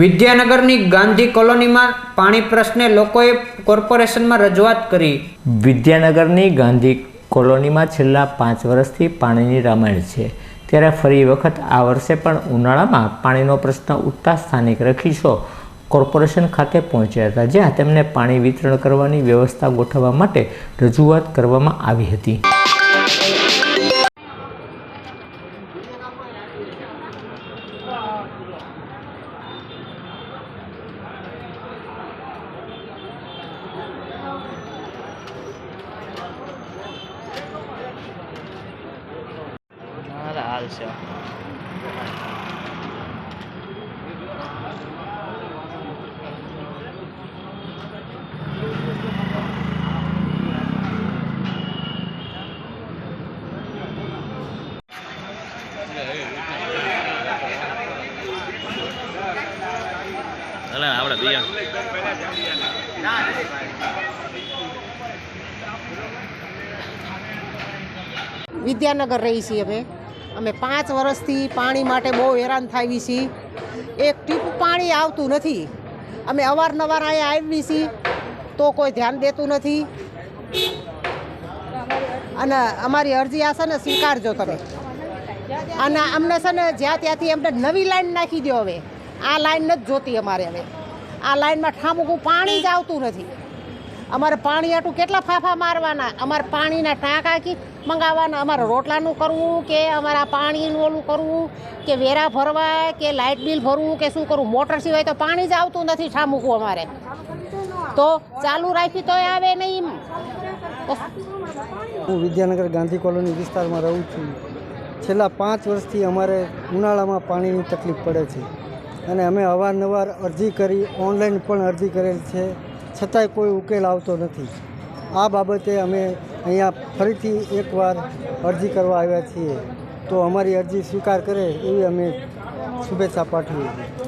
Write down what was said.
વિદ્યાનગરની ગાંધી કોલોનીમાં પાણી પ્રશ્ને લોકોએ કોર્પોરેશનમાં રજૂઆત કરી. વિદ્યાનગરની ગાંધી કોલોનીમાં છેલ્લા પાંચ વર્ષથી પાણીની રામાયણ છે. ત્યારે ફરી વખત આ વર્ષે પણ ઉનાળામાં પાણીનો પ્રશ્ન ઉઠતા સ્થાનિક રખીશો. કોર્પોરેશન ખાતે પહોંચ્યા હતા, જ્યાં તેમને પાણી વિતરણ કરવાની વ્યવસ્થા ગોઠવવા માટે રજૂઆત કરવામાં આવી હતી. હાલ છે આપણે બીજા વિદ્યાનગર રહી છીએ અમે અમે પાંચ વર્ષથી પાણી માટે બહુ હેરાન થાવી છીએ. એક ટીપ પાણી આવતું નથી. અમે અવારનવાર અહીંયા આવી છીએ, તો કોઈ ધ્યાન દેતું નથી. અને અમારી અરજી આ છે ને સ્વીકારજો તમે. અને અમને છે ને જ્યાં ત્યાંથી અમને નવી લાઈન નાખી દો હવે. આ લાઈન નથી જોતી અમારે હવે. આ લાઈનમાં ઠામુકું પાણી જ આવતું નથી. અમારે પાણી આટું કેટલા ફાફા મારવાના? અમારે પાણીના ટાંકા કી મંગાવવાના? અમારે રોટલાનું કરવું કે અમારા પાણીનું ઓલું કરવું કે વેરા ભરવા કે લાઇટ બિલ ભરવું કે શું કરવું? મોટર સિવાય તો પાણી જ આવતું નથી ઠામુકું અમારે. તો ચાલુ રાખી તોય આવે નહીં હું વિદ્યાનગર ગાંધી કોલોની વિસ્તારમાં રહું છું. છેલ્લા પાંચ વર્ષથી અમારે ઉનાળામાં પાણીની તકલીફ પડે છે. અને અમે અવારનવાર અરજી કરી, ઓનલાઈન પણ અરજી કરેલ છે. છતાંય કોઈ ઉકેલ આવતો નથી. આ બાબતે અમે અહીંયા ફરીથી એકવાર અરજી કરવા આવ્યા છીએ. તો અમારી અરજી સ્વીકાર કરે એવી અમે શુભેચ્છા પાઠવીએ છીએ